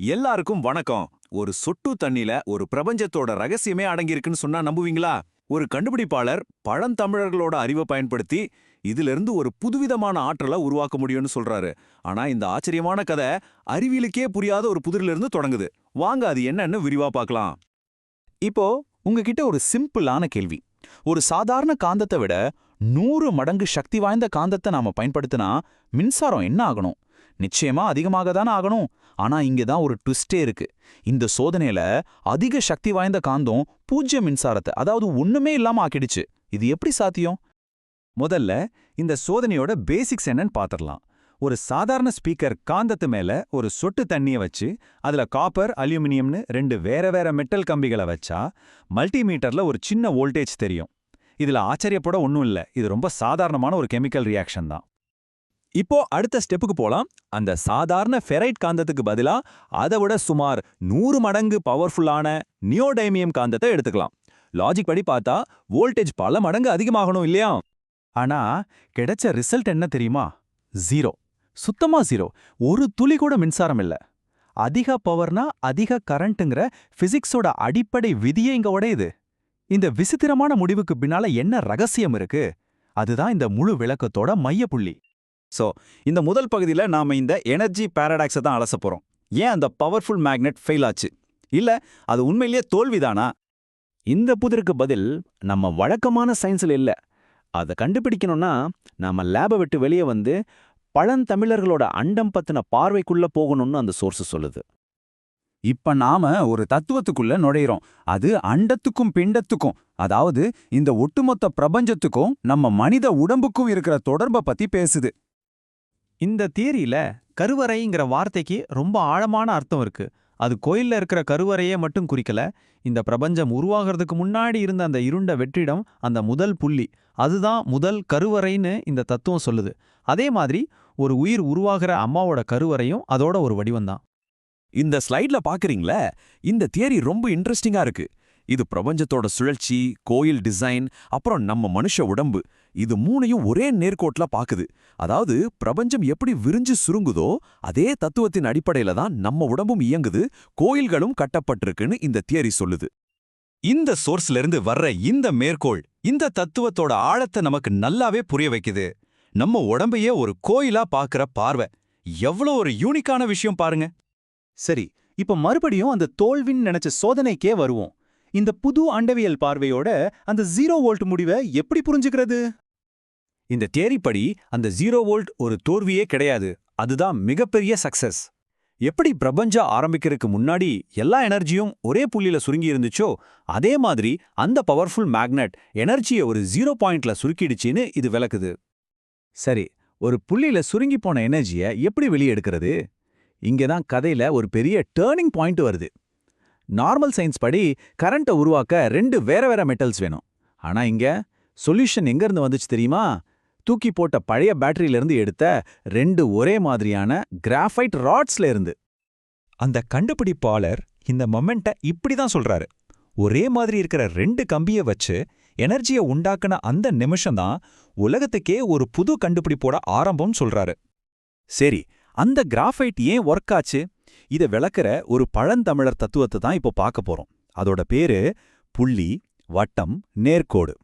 எல்லாருக்கும் வணக்கம். ஒரு சொட்டு தண்ணில ஒரு பிரபஞ்சத்தோட ரகசியமே அடங்கியிருக்குன்னு சொன்னா நம்புவீங்களா? ஒரு கண்டுபிடிப்பாளர் பழந்தமிழர்களோட அறிவை பயன்படுத்தி இதிலிருந்து ஒரு புதுவிதமான ஆற்றலை உருவாக்க முடியும்னு சொல்றாரு. ஆனா இந்த ஆச்சரியமான கதை அறிவியலுக்கே புரியாத ஒரு புதிரிலிருந்து தொடங்குது. வாங்க அது என்னன்னு விரிவா பார்க்கலாம். இப்போ உங்ககிட்ட ஒரு சிம்பிளான கேள்வி. ஒரு சாதாரண காந்தத்தை விட நூறு மடங்கு சக்தி வாய்ந்த காந்தத்தை நாம பயன்படுத்தினா மின்சாரம் என்ன ஆகணும்? நிச்சயமா அதிகமாக தானே ஆகணும். ஆனா இங்க தான் ஒரு ட்விஸ்டே இருக்கு. இந்த சோதனையில அதிக சக்தி வாய்ந்த காந்தம் பூஜ்ய மின்சாரத்தை அதாவது ஒண்ணுமே இல்லாம ஆக்கிடுச்சு. இது எப்படி சாத்தியம்? முதல்ல இந்த சோதனையோட பேசிக்ஸ் என்னன்னு பாத்திரலாம். ஒரு சாதாரண ஸ்பீக்கர் காந்தத்து மேல ஒரு சொட்டு தண்ணிய வச்சு அதுல காப்பர் அலுமினியம்னு ரெண்டு வேற வேற மெட்டல் கம்பிகளை வச்சா மல்டிமீட்டர்ல ஒரு சின்ன வோல்டேஜ் தெரியும். இதுல ஆச்சரியப்பட ஒன்றும் இல்ல. இது ரொம்ப சாதாரணமான ஒரு கெமிக்கல் ரியாக்ஷன் தான். இப்போ அடுத்த ஸ்டெப்புக்கு போலாம். அந்த சாதாரண ஃபெரைட் காந்தத்துக்கு பதிலா அதை விட சுமார் நூறு மடங்கு பவர்ஃபுல்லான நியோடைமியம் காந்தத்தை எடுத்துக்கலாம். லாஜிக் படி பார்த்தா வோல்டேஜ் பல மடங்கு அதிகமாகணும் இல்லையா? ஆனா கிடைச்ச ரிசல்ட் என்ன தெரியுமா? ஜீரோ சுத்தமா ஜீரோ ஒரு துளி கூட மின்சாரம் இல்ல. அதிக பவர்னா அதிக கரண்ட்டுங்கிற பிசிக்ஸோட அடிப்படை விதியே இங்க உடையுது. இந்த விசித்திரமான முடிவுக்கு பின்னால என்ன ரகசியம் இருக்கு? அதுதான் இந்த முழு விளக்கத்தோட மையப்புள்ளி. சோ இந்த முதல் பகுதியில் நாம இந்த எனர்ஜி பேரடாக்ஸை தான் அலச போகிறோம் ஏன் அந்த பவர்ஃபுல் மேக்னெட் ஃபெயில் ஆச்சு? இல்ல அது உண்மையிலேயே தோல்விதானா? இந்த புதிருக்கு பதில் நம்ம வழக்கமான சயின்ஸ்ல இல்ல. அதை கண்டுபிடிக்கணும்னா நாம லேபை விட்டு வெளியே வந்து பழந்தமிழர்களோட அண்டம் பத்தின பார்வைக்குள்ள போகணும்னு அந்த சோர்ஸ் சொல்லுது. இப்ப நாம ஒரு தத்துவத்துக்குள்ள நுழையிறோம். அது அண்டத்துக்கும் பிண்டத்துக்கும் அதாவது இந்த ஒட்டுமொத்த பிரபஞ்சத்துக்கும் நம்ம மனித உடம்புக்கும் இருக்கிற தொடர்பை பத்தி பேசுது. இந்த தியரியில கருவறைங்கிற வார்த்தைக்கு ரொம்ப ஆழமான அர்த்தம் இருக்கு. அது கோயில்ல இருக்கிற கருவறையே மட்டும் குறிக்கல. இந்த பிரபஞ்சம் உருவாகிறதுக்கு முன்னாடி இருந்த அந்த இருண்ட வெற்றிடம் அந்த முதல் புள்ளி. அதுதான் முதல் கருவறைன்னு இந்த தத்துவம் சொல்லுது. அதே மாதிரி ஒரு உயிர் உருவாகிற அம்மாவோட கருவறையும் அதோட ஒரு வடிவம்தான். இந்த ஸ்லைட்ல பாக்குறீங்களே இந்த தியரி ரொம்ப இன்ட்ரெஸ்டிங்கா இருக்கு. இது பிரபஞ்சத்தோட சுழற்சி கோயில் டிசைன் அப்புறம் நம்ம மனுஷ உடம்பு. இது மூணையும் ஒரே நேர்கோட்டில் பாக்குது. அதாவது பிரபஞ்சம் எப்படி விரிஞ்சு சுருங்குதோ அதே தத்துவத்தின் அடிப்படையில தான் நம்ம உடம்பும் இயங்குது கோயில்களும் கட்டப்பட்டிருக்குன்னு இந்த தியரி சொல்லுது. இந்த சோர்ஸ்ல இருந்து வர்ற இந்த மேற்கோள் இந்த தத்துவத்தோட ஆழத்தை நமக்கு நல்லாவே புரிய வைக்குது. நம்ம உடம்பையே ஒரு கோயிலா பாக்குற பார்வை. எவ்வளோ ஒரு யூனிக்கான விஷயம் பாருங்க. சரி இப்ப மறுபடியும் அந்த தோல்வின்னு நினைச்ச சோதனைக்கே வருவோம். இந்த புது அண்டவியல் பார்வையோட அந்த ஜீரோ வோல்ட் முடிவை எப்படி புரிஞ்சுக்கிறது? இந்த தேரிப்படி அந்த ஜீரோ வோல்ட் ஒரு தோல்வியே கிடையாது. அதுதான் மிகப்பெரிய சக்சஸ் எப்படி பிரபஞ்சம் ஆரம்பிக்கிறதுக்கு முன்னாடி எல்லா எனர்ஜியும் ஒரே புள்ளியில சுருங்கி இருந்துச்சோ அதே மாதிரி அந்த பவர்ஃபுல் மேக்னெட் எனர்ஜியை ஒரு ஜீரோ பாயிண்ட்ல சுருக்கிடுச்சின்னு இது விளக்குது. சரி ஒரு புள்ளியில சுருங்கி போன எனர்ஜியை எப்படி வெளியெடுக்கிறது இங்க தான் கதையில ஒரு பெரிய டேர்னிங் பாயிண்ட் வருது. நார்மல் சயின்ஸ் படி கரண்ட்டை உருவாக்க ரெண்டு வேற வேற மெட்டல்ஸ் வேணும். ஆனா இங்க சொல்யூஷன் எங்க இருந்து வந்துச்சு தெரியுமா? தூக்கி போட்ட பழைய பேட்டரியில இருந்து எடுத்த ரெண்டு ஒரே மாதிரியான கிராஃபைட் ராட்ஸ்ல இருந்து. அந்த கண்டுபிடிப்பாளர் இந்த மொமெண்ட்டை இப்படி தான் சொல்றாரு. ஒரே மாதிரி இருக்கிற ரெண்டு கம்பிய வச்சு எனர்ஜியை உண்டாக்குன அந்த நிமிஷம்தான் உலகத்துக்கே ஒரு புது கண்டுபிடிப்போட ஆரம்பம் சொல்றாரு. சரி அந்த கிராஃபைட் ஏன் ஒர்க் ஆச்சு? இதை விளக்குற ஒரு பழந்தமிழர் தத்துவத்தை தான் இப்போ பார்க்க போறோம். அதோட பேரு புள்ளி வட்டம் நேர்கோடு.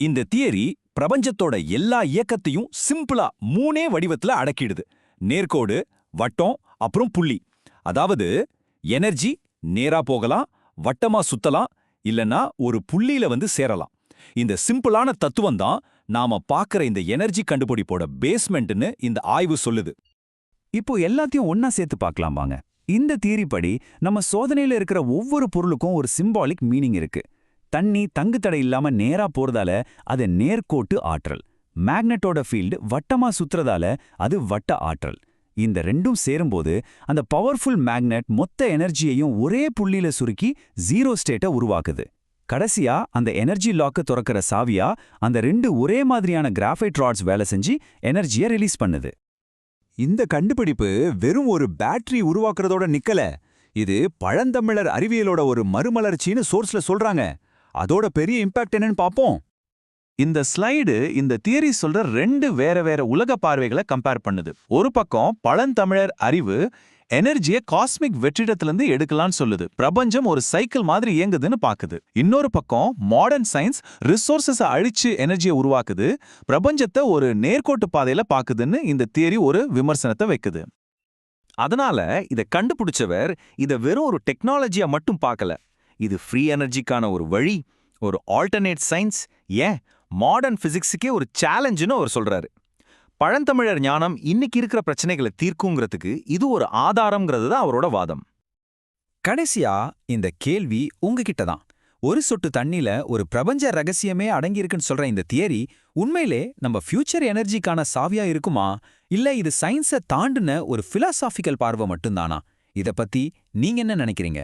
இந்த தியரி பிரபஞ்சத்தோட எல்லா இயக்கத்தையும் சிம்பிளா மூணே வடிவத்துல அடக்கிடுது. நேர்கோடு வட்டம் அப்புறம் புள்ளி. அதாவது எனர்ஜி நேரா போகலாம் வட்டமா சுத்தலாம் இல்லனா ஒரு புள்ளியில வந்து சேரலாம். இந்த சிம்பிளான தத்துவம் தான் நாம பாக்குற இந்த எனர்ஜி கண்டுபிடிப்போட பேஸ்மெண்ட்னு இந்த ஆய்வு சொல்லுது. இப்போ எல்லாத்தையும் ஒன்னா சேர்த்து பார்க்கலாம் வாங்க. இந்த தியரி படி நம்ம சோதனையில இருக்கிற ஒவ்வொரு பொருளுக்கும் ஒரு சிம்பாலிக் மீனிங் இருக்கு. தண்ணி தங்கு தடை இல்லாம நேரா போறதால அது நேர்கோட்டு ஆற்றல். மேக்னட்டோட ஃபீல்டு வட்டமா சுத்துறதால அது வட்ட ஆற்றல். இந்த ரெண்டும் சேரும்போது அந்த பவர்ஃபுல் மேக்னெட் மொத்த எனர்ஜியையும் ஒரே புள்ளியில சுருக்கி ஜீரோ ஸ்டேட்டை உருவாக்குது. கடைசியா அந்த எனர்ஜி லாக்க திறக்கிற சாவியா அந்த ரெண்டு ஒரே மாதிரியான கிராஃபைட் ராட்ஸ் வேலை செஞ்சு எனர்ஜியை ரிலீஸ் பண்ணுது. இந்த கண்டுபிடிப்பு வெறும் ஒரு பேட்டரி உருவாக்குறதோட நிக்கல. இது பழந்தமிழர் அறிவியலோட ஒரு மறுமலர்ச்சின்னு சோர்ஸ்ல சொல்றாங்க. அதோட பெரிய இம்பாக்ட் என்னன்னு பாப்போம். இந்த ஸ்லைடு இந்த தியரி சொல்ற ரெண்டு வேற வேற உலக பார்வைகளை கம்பேர் பண்ணுது. ஒரு பக்கம் பழந்தமிழர் அறிவு எனர்ஜியை காஸ்மிக் வெற்றிடத்திலிருந்து எடுக்கலாம்னு சொல்லுது. பிரபஞ்சம் ஒரு சைக்கிள் மாதிரி இயங்குதுன்னு பாக்குது. இன்னொரு பக்கம் மாடர்ன் சயின்ஸ் ரிசோர்சஸை அழிச்சு எனர்ஜியை உருவாக்குது. பிரபஞ்சத்தை ஒரு நேர்கோட்டு பாதையில பாக்குதுன்னு இந்த தியரி ஒரு விமர்சனத்தை வைக்குது. அதனால இத கண்டுபிடிச்சவர் இத வெறும் ஒரு டெக்னாலஜியா மட்டும் பார்க்கல இது ஃப்ரீ எனர்ஜிக்கான ஒரு வழி ஒரு ஆல்டர்னேட் சயின்ஸ் ஏன்? மாடர்ன் பிசிக்ஸுக்கே ஒரு சேலஞ்சுன்னு அவர் சொல்றாரு. பழந்தமிழர் ஞானம் இன்னைக்கு இருக்கிற பிரச்சனைகளை தீர்க்குங்கிறதுக்கு இது ஒரு ஆதாரம்ங்கிறது தான் அவரோட வாதம். கடைசியா இந்த கேள்வி உங்ககிட்ட தான். ஒரு சொட்டு தண்ணில ஒரு பிரபஞ்ச ரகசியமே அடங்கியிருக்குன்னு சொல்ற இந்த தியரி உண்மையிலே நம்ம ஃபியூச்சர் எனர்ஜிக்கான சாவியா இருக்குமா? இல்ல இது சயின்ஸை தாண்டுன ஒரு பிலாசாபிக்கல் பார்வை மட்டும்தானா? இத பத்தி நீங்க என்ன நினைக்கிறீங்க?